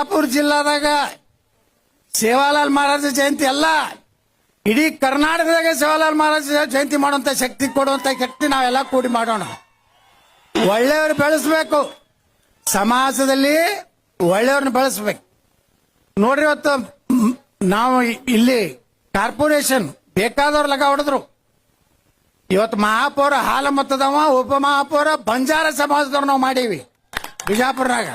ಬಿಜಾಪುರ ಜಿಲ್ಲಾದಾಗ ಸೇವಾಲಾಲ್ ಮಹಾರಾಜ ಜಯಂತಿ ಅಲ್ಲ, ಇಡೀ ಕರ್ನಾಟಕದಾಗ ಸೇವಾಲಾಲ್ ಮಹಾರಾಜ ಜಯಂತಿ ಮಾಡುವಂತ ಶಕ್ತಿ ಕೊಡುವಂತ ಶಕ್ತಿ ನಾವೆಲ್ಲ ಕೂಡಿ ಮಾಡೋಣ. ಒಳ್ಳೆಯವ್ರು ಬೆಳೆಸ್ಬೇಕು. ಸಮಾಜದಲ್ಲಿ ಒಳ್ಳೆಯವ್ರನ್ನ ಬೆಳೆಸ್ಬೇಕು. ನೋಡ್ರಿ ಇವತ್ತು ನಾವು ಇಲ್ಲಿ ಕಾರ್ಪೊರೇಷನ್ ಬೇಕಾದವ್ರ ಲಗ ಹೊಡೆದ್ರು. ಇವತ್ತು ಮಹಾಪೌರ ಹಾಲ ಮತ್ತದವ ಉಪ ಮಹಾಪೌರ ಬಂಜಾರ ಸಮಾಜದವ್ರು ನಾವು ಮಾಡೀವಿ. ಬಿಜಾಪುರನಾಗ.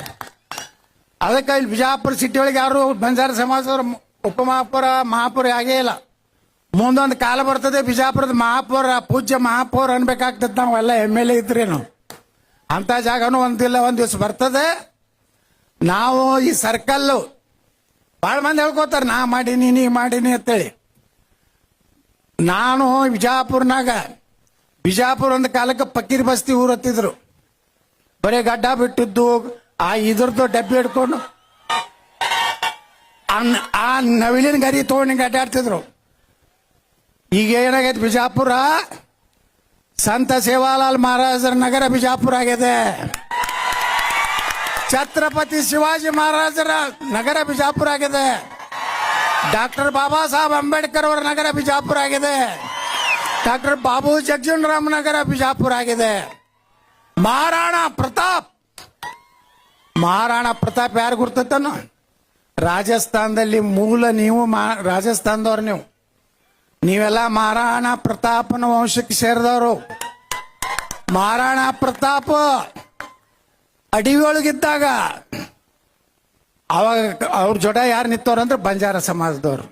ಅದಕ್ಕೆ ಇಲ್ಲಿ ಬಿಜಾಪುರ ಸಿಟಿ ಒಳಗೆ ಯಾರು ಬಂಜಾರ ಸಮಾಜದವ್ರು ಉಪ ಮಹಾಪೌರ ಆಗೇ ಇಲ್ಲ. ಮುಂದೊಂದು ಕಾಲ ಬರ್ತದೆ ಬಿಜಾಪುರದ ಮಹಾಪೌರ, ಪೂಜ್ಯ ಮಹಾಪೌರ ಅನ್ಬೇಕಾಗ್ತದೆ ನಾವೆಲ್ಲ ಎಂ ಎಲ್ ಎ ಇದ್ರೇನು. ಅಂತ ಜಾಗನೂ ಒಂದಿಲ್ಲ, ಒಂದ್ ದಿವಸ ಬರ್ತದೆ. ನಾವು ಈ ಸರ್ಕಲ್ಲು ಭಾಳ ಮಂದಿ ಹೇಳ್ಕೊತಾರೆ, ನಾ ಮಾಡೀನಿ, ನೀ ಮಾಡೀನಿ ಅಂತೇಳಿ. ನಾನು ಬಿಜಾಪುರ್ನಾಗ, ಬಿಜಾಪುರ ಒಂದು ಕಾಲಕ್ಕೆ ಪಕ್ಕೀರ್ ಬಸ್ತಿ ಊರತ್ತಿದ್ರು. ಬರೀ ಗಡ್ಡ ಬಿಟ್ಟಿದ್ದು ಆ ಇದ್ರದ್ದು ಡಬ್ಬಿ ಹಿಡ್ಕೊಂಡು ಆ ನವಿಲಿನ ಗರಿ ತಗೊಂಡು ಅಡ್ಡಾಡ್ತಿದ್ರು. ಈಗ ಏನಾಗೈತೆ ಬಿಜಾಪುರ? ಸಂತ ಸೇವಾಲಾಲ್ ಮಹಾರಾಜರ ನಗರ ಬಿಜಾಪುರ ಆಗಿದೆ. ಛತ್ರಪತಿ ಶಿವಾಜಿ ಮಹಾರಾಜರ ನಗರ ಬಿಜಾಪುರ ಆಗಿದೆ. ಡಾಕ್ಟರ್ ಬಾಬಾ ಸಾಹೇಬ್ ಅಂಬೇಡ್ಕರ್ ಅವರ ನಗರ ಬಿಜಾಪುರ ಆಗಿದೆ. ಡಾಕ್ಟರ್ ಬಾಬು ಜಗಜೀವನ್ ರಾಮ್ ನಗರ ಬಿಜಾಪುರ ಆಗಿದೆ. ಮಹಾರಾಣಾ ಪ್ರತಾಪ್ ಮಹಾರಾಣಾ ಪ್ರತಾಪ್ ಯಾರು ಗುರ್ತತನ? ರಾಜಸ್ಥಾನದಲ್ಲಿ ಮೂಲ ನೀವು ರಾಜಸ್ಥಾನದವ್ರು ನೀವು. ನೀವೆಲ್ಲ ಮಹಾರಾಣ ಪ್ರತಾಪನ ವಂಶಕ್ಕೆ ಸೇರಿದವರು. ಮಹಾರಾಣ ಪ್ರತಾಪ ಅಡಿಯೊಳಗಿದ್ದಾಗ ಅವಾಗ ಅವ್ರ ಜೊತೆ ಯಾರು ನಿಂತವ್ರಂದ್ರೆ ಬಂಜಾರ ಸಮಾಜದವ್ರು.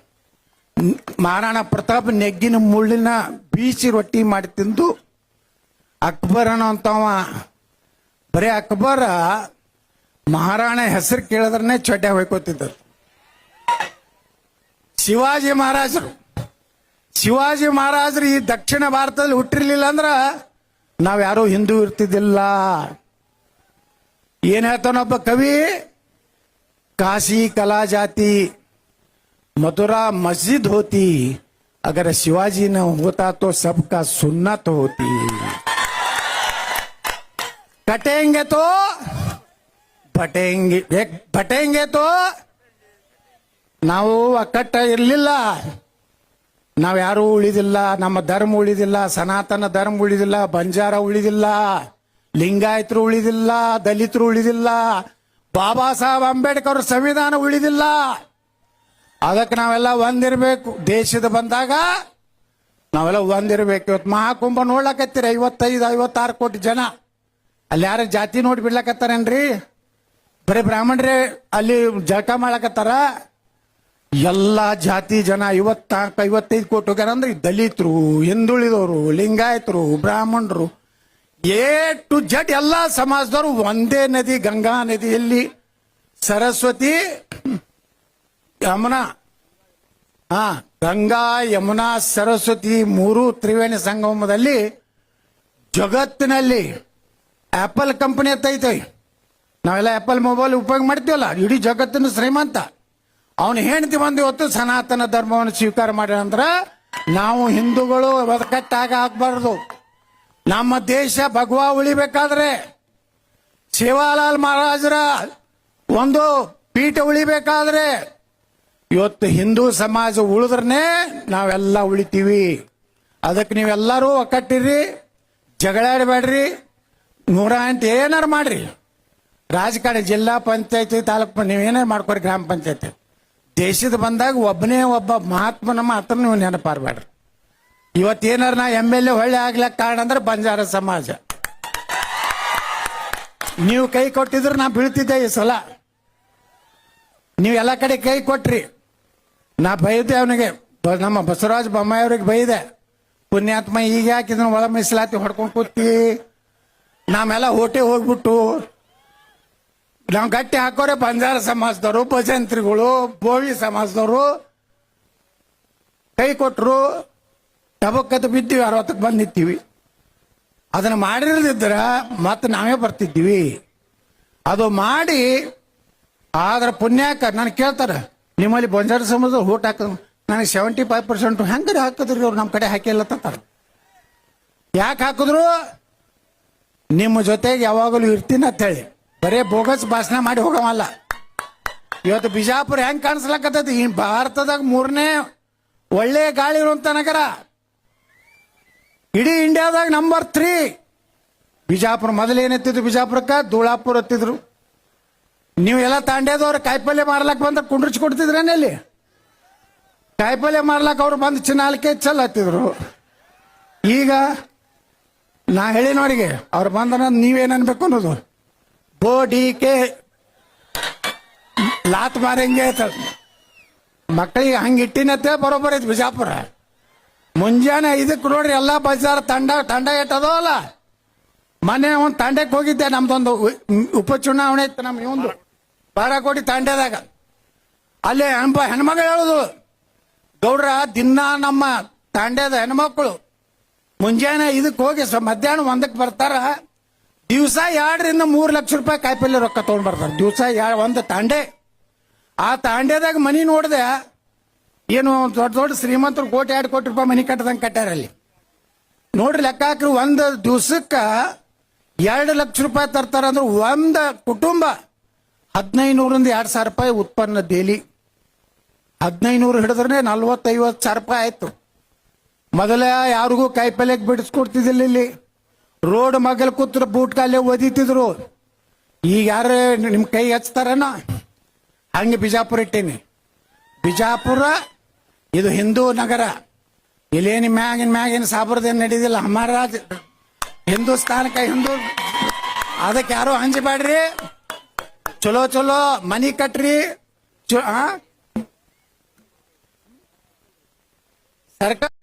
ಮಹಾರಾಣ ಪ್ರತಾಪ್ ನೆಗ್ಗಿನ ಮುಳ್ಳಿನ ಬೀಸಿ ರೊಟ್ಟಿ ಮಾಡಿ ತಿಂದು ಅಕ್ಬರ್ ಅನ್ನೋಂಥವ ಬರೀ ಅಕ್ಬರ ಮಹಾರಾಣ ಹೆಸರು ಕೇಳಿದ್ರನೆ ಚಡ್ಡೆ ಹೊಯ್ಕೋತಿದ್ದರು ಶಿವಾಜಿ ಮಹಾರಾಜರು. ಶಿವಾಜಿ ಮಹಾರಾಜರು ಈ ದಕ್ಷಿಣ ಭಾರತದಲ್ಲಿ ಹುಟ್ಟಿರ್ಲಿಲ್ಲ ಅಂದ್ರ ನಾವ್ಯಾರೂ ಹಿಂದೂ ಇರ್ತಿದ್ದಿಲ್ಲ. ಏನ್ ಹೇಳ್ತಾನೊಬ್ಬ ಕವಿ? ಕಾಶಿ ಕಲಾ ಜಾತಿ, ಮಧುರಾ ಮಸ್ಜಿದ್ ಹೋತಿ, ಅಗರ ಶಿವಾಜಿನ ಹೋತಾ ತೋ ಸಬ್ಕಾ ಸುನ್ನತ್ ಹೋತಿ. ಕಟೆಂಗೆ ತೋ ಪಟೇಂಗೆ ಬಟೆಂಗೆ ತೋ. ನಾವು ಅಕ್ಕಟ್ಟ ಇರಲಿಲ್ಲ. ನಾವು ಯಾರೂ ಉಳಿದಿಲ್ಲ, ನಮ್ಮ ಧರ್ಮ ಉಳಿದಿಲ್ಲ, ಸನಾತನ ಧರ್ಮ ಉಳಿದಿಲ್ಲ, ಬಂಜಾರ ಉಳಿದಿಲ್ಲ, ಲಿಂಗಾಯತರು ಉಳಿದಿಲ್ಲ, ದಲಿತರು ಉಳಿದಿಲ್ಲ, ಬಾಬಾ ಸಾಹೇಬ್ ಅಂಬೇಡ್ಕರ್ ಸಂವಿಧಾನ ಉಳಿದಿಲ್ಲ. ಅದಕ್ಕೆ ನಾವೆಲ್ಲ ಒಂದಿರಬೇಕು. ದೇಶದ ಬಂದಾಗ ನಾವೆಲ್ಲ ಒಂದಿರಬೇಕು. ಇವತ್ತು ಮಹಾಕುಂಭ ನೋಡ್ಲಕತ್ತೀರಿ, ಐವತ್ತೈದು, ಐವತ್ತಾರು ಕೋಟಿ ಜನ. ಅಲ್ಲಿ ಯಾರ ಜಾತಿ ನೋಡಿ ಬಿಡ್ಲಕತ್ತಾರೇನ್ರಿ? ಬರೀ ಬ್ರಾಹ್ಮಣರೇ ಅಲ್ಲಿ ಜಟ ಮಾಡಕತ್ತಾರ? ಎಲ್ಲ ಜಾತಿ ಜನ ಐವತ್ತಾಕ ಐವತ್ತೈದು ಕೋಟಿ ಹೋಗ್ಯಾರ ಅಂದ್ರೆ ದಲಿತರು, ಹಿಂದುಳಿದವರು, ಲಿಂಗಾಯತರು, ಬ್ರಾಹ್ಮಣರು, ಎ ಟು ಜಡ್ ಎಲ್ಲ ಸಮಾಜದವರು ಒಂದೇ ನದಿ, ಗಂಗಾ ನದಿಯಲ್ಲಿ ಸರಸ್ವತಿ, ಯಮುನಾ, ಹಾ, ಗಂಗಾ, ಯಮುನಾ, ಸರಸ್ವತಿ ಮೂರು ತ್ರಿವೇಣಿ ಸಂಗಮದಲ್ಲಿ ಜಗತ್ತಿನಲ್ಲಿ ಆಪಲ್ ಕಂಪನಿ ಅಂತೈತೆ ನಾವೆಲ್ಲ ಆಪಲ್ ಮೊಬೈಲ್ ಉಪಯೋಗ ಮಾಡ್ತೀವಲ್ಲ? ಇಡೀ ಜಗತ್ತಿನ ಶ್ರೀಮಂತ. ಅವನು ಹೆಂಡತಿ ಬಂದು ಇವತ್ತು ಸನಾತನ ಧರ್ಮವನ್ನು ಸ್ವೀಕಾರ ಅಂದ್ರೆ ನಾವು ಹಿಂದೂಗಳು ಬದಕಟ್ಟಾಗ ಹಾಕ್ಬಾರ್ದು ನಮ್ಮ ದೇಶ ಭಗವಾ ಉಳಿಬೇಕಾದ್ರೆ ಶಿವಾಲಾಲ್ ಮಹಾರಾಜರ ಒಂದು ಪೀಠ ಉಳಿಬೇಕಾದ್ರೆ ಇವತ್ತು ಹಿಂದೂ ಸಮಾಜ ಉಳಿದ್ರನೆ ನಾವೆಲ್ಲ ಉಳಿತೀವಿ. ಅದಕ್ಕೆ ನೀವೆಲ್ಲರೂ ಒಕ್ಕಟ್ಟಿರಿ, ಜಗಳಾಡಬೇಡ್ರಿ ನೂರ ಎಂಟು ಏನಾರು ಮಾಡ್ರಿ. ರಾಜಕಾರಣ, ಜಿಲ್ಲಾ ಪಂಚಾಯತಿ ತಾಲೂಕು ನೀವೇನೇ ಮಾಡ್ಕೊರಿ ಗ್ರಾಮ ಪಂಚಾಯತಿ. ದೇಶದ ಬಂದಾಗ ಒಬ್ಬನೇ ಒಬ್ಬ ಮಹಾತ್ಮನ ಮಾತ್ರ ನೀವು ನೆನಪಾರಬೇಡ್ರಿ ಇವತ್ತೇನಾರು ನಾ ಎಂ ಎಲ್ ಎ ಹೊಳ್ಳೆ ಆಗ್ಲಕ್ಕೆ ಕಾರಣ ಅಂದ್ರೆ ಬಂಜಾರ ಸಮಾಜ. ನೀವು ಕೈ ಕೊಟ್ಟಿದ್ರೆ ನಾ ಬೀಳ್ತಿದ್ದೆ ಈ ಸಲ. ನೀವು ಎಲ್ಲ ಕಡೆ ಕೈ ಕೊಟ್ರಿ. ನಾ ಬೈದೆ ಅವನಿಗೆ ನಮ್ಮ ಬಸವರಾಜ ಬೊಮ್ಮಾಯಿ ಅವ್ರಿಗೆ ಬೈದೆ. ಪುಣ್ಯಾತ್ಮ ಈಗ ಯಾಕೆ ಇದನ್ನ ಒಳ ಮೀಸಲಾತಿ ಹೊಡ್ಕೊಂಡು ಕೂತಿ. ನಾವೆಲ್ಲ ಓಟೆ ಹೋಗ್ಬಿಟ್ಟು ನಾವು ಗಟ್ಟಿ ಹಾಕೋರೆ ಬಂಜಾರ ಸಮಾಜದವರು, ಭಜಂತ್ರಿಗಳು ಬೋವಿ ಸಮಾಜದವರು. ಕೈ ಕೊಟ್ಟರು ಟಬಕ್ಕದ ಬಿದ್ದೀವಿ ಅರವತ್ತಕ್ಕೆ ಬಂದು ಅದನ್ನು ಮಾಡಿರದಿದ್ರ ಮತ್ತೆ ನಾವೇ ಬರ್ತಿದ್ದೀವಿ. ಅದು ಮಾಡಿ, ಆದ್ರ ಪುಣ್ಯಾಕ ನಾನು ಕೇಳ್ತಾರೆ, ನಿಮ್ಮಲ್ಲಿ ಬಂಜಾರ ಸಮಾಜ ಊಟ ಹಾಕ ನನಗೆ ಸೆವೆಂಟಿ ಫೈವ್ ಪರ್ಸೆಂಟ್ ಹೆಂಗ್ರಿ ಹಾಕಿದ್ರಿ ಅವ್ರು ನಮ್ಮ ಕಡೆ ಹಾಕಿಲ್ಲ ಅಂತಾರ ಯಾಕೆ ಹಾಕಿದ್ರು? ನಿಮ್ಮ ಜೊತೆಗೆ ಯಾವಾಗಲೂ ಇರ್ತೀನಿ ಅಂತ ಹೇಳಿ ಬರೇ ಬೋಗಸ್ ಭಾಷಣ ಮಾಡಿ ಹೋಗವಲ್ಲ ಇವತ್ತು ಬಿಜಾಪುರ ಹೆಂಗ್ ಕಾಣಿಸ್ಲಕತ್ತೈತಿ? ಈ ಭಾರತದಾಗ ಮೂರನೇ ಒಳ್ಳೆ ಗಾಳಿ ಇರುವಂತ ನಗರ. ಇಡೀ ಇಂಡಿಯಾದಾಗ ನಂಬರ್ ತ್ರೀ ಬಿಜಾಪುರ ಮೊದಲು ಏನತ್ತಿದ್ರು ಬಿಜಾಪುರಕ್ಕ? ಧೂಳಾಪುರ ಹತ್ತಿದ್ರು ನೀವು ಎಲ್ಲ ತಾಂಡ್ಯದವ್ರು ಕಾಯಿಪಲ್ಯ ಮಾರ್ಲಕ್ ಬಂದ ಕುಂಡ್ರಿಚ್ ಕೊಡ್ತಿದ್ರೇನೆ ಅಲ್ಲಿ ಕಾಯಿಪಲ್ಯ ಮಾರ್ಲಕ್ ಅವ್ರು ಬಂದು ಚಿನ್ನಾಲ್ಕೆ ಚಲ್ ಹತ್ತಿದ್ರು. ಈಗ ನಾ ಹೇಳಿ ನೋಡಿಗೆ, ಅವ್ರು ಬಂದ ನೀವೇನು ಅನ್ಬೇಕು ಅನ್ನೋದು. ಬೋ ಡಿ ಕೆ ಲಾತ್ ಮಾರಂಗೆ ಮಕ್ಕಳಿಗೆ ಹಂಗೆ ಇಟ್ಟಿನತ್ತೆ ಬರೋಬ್ಬರ ಐತಿ ಬಿಜಾಪುರ. ಮುಂಜಾನೆ ಇದಕ್ಕೆ ನೋಡ್ರಿ ಎಲ್ಲ ಬಜಾರ್ ತಂಡ ತಂಡ ಎಟ್ಟದೋ ಅಲ್ಲ. ಮೊನ್ನೆ ಒಂದು ತಂಡಕ್ಕೆ ಹೋಗಿದ್ದೆ, ನಮ್ದೊಂದು ಉಪಚುನಾವಣೆ ಇತ್ತು ನಮ್ಮ ಇವಂದು. ಬಾರಾಕೋಟಿ ತಂಡದಾಗ. ಅಲ್ಲಿ ಹೆಣ್ಮ, ಹೆಣ್ಮಗಳು ಹೇಳುದು. ಗೌಡ್ರ, ದಿನ ನಮ್ಮ ತಾಂಡ್ಯದ ಹೆಣ್ಮಕ್ಳು. ಮುಂಜಾನೆ ಇದಕ್ಕೆ ಹೋಗಿ ಮಧ್ಯಾಹ್ನ ಒಂದಕ್ಕೆ ಬರ್ತಾರ. ದಿವಸ ಎರಡರಿಂದ ಮೂರು ಲಕ್ಷ ರೂಪಾಯಿ ಕಾಯಿಪಲ್ಲೆ ರೊಕ್ಕ ತಗೊಂಡ್ ಬರ್ತಾರೆ ದಿವಸ ಒಂದು ತಾಂಡೆ. ಆ ತಾಂಡೆದಾಗ ಮನಿ ನೋಡಿದೆ ಏನು ದೊಡ್ಡ ದೊಡ್ಡ ಶ್ರೀಮಂತರು ಕೋಟಿ ಎರಡು ಕೋಟಿ ರೂಪಾಯಿ ಮನಿ ಕಟ್ಟದಂಗೆ ಕಟ್ಟಾರ ಅಲ್ಲಿ. ನೋಡ್ರಿ ಲೆಕ್ಕ ಹಾಕ್ರಿ, ಒಂದು ದಿವಸಕ್ಕೆ ಎರಡು ಲಕ್ಷ ರೂಪಾಯಿ ತರ್ತಾರ ಅಂದ್ರೆ ಒಂದು ಕುಟುಂಬ ಹದಿನೈನೂರಿಂದ ಎರಡು ಸಾವಿರ ರೂಪಾಯಿ ಉತ್ಪನ್ನ ಡೈಲಿ. ಹದಿನೈನೂರು ಹಿಡಿದ್ರೆ ನಲ್ವತ್ತೈವತ್ತು ಸಾವಿರ ರೂಪಾಯಿ ಆಯ್ತು. ಮೊದಲ ಯಾರಿಗೂ ಕಾಯಿಪಲ್ಯಕ್ಕೆ ಬಿಡಿಸ್ಕೊಡ್ತಿದ್ದಿಲ್ಲ ಇಲ್ಲಿ. ರೋಡ್ ಮಗಲ್ ಕೂತ್ರ ಬೂಟ್ ಕಾಲೇ ಒದಿತಿದ್ರು. ಈಗ ಯಾರು ನಿಮ್ ಕೈ ಹಚ್ತಾರನ? ಹಂಗೆ ಬಿಜಾಪುರ ಇಟ್ಟೀನಿ. ಬಿಜಾಪುರ, ಇದು ಹಿಂದೂ ನಗರ. ಇಲ್ಲೇನು ಮ್ಯಾಗಿನ ಮ್ಯಾಗಿನ ಸಾಬ್ರದೇನು ನಡೀದಿಲ್ಲ. ಮಹಾರಾಜ್ ಹಿಂದೂಸ್ತಾನಕ್ಕೆ ಹಿಂದೂ. ಅದಕ್ಕೆ ಯಾರು ಹಂಚಬೇಡ್ರಿ ಚಲೋ ಚಲೋ, ಮನಿ ಕಟ್ರಿ? ಸರ್ಕಾರ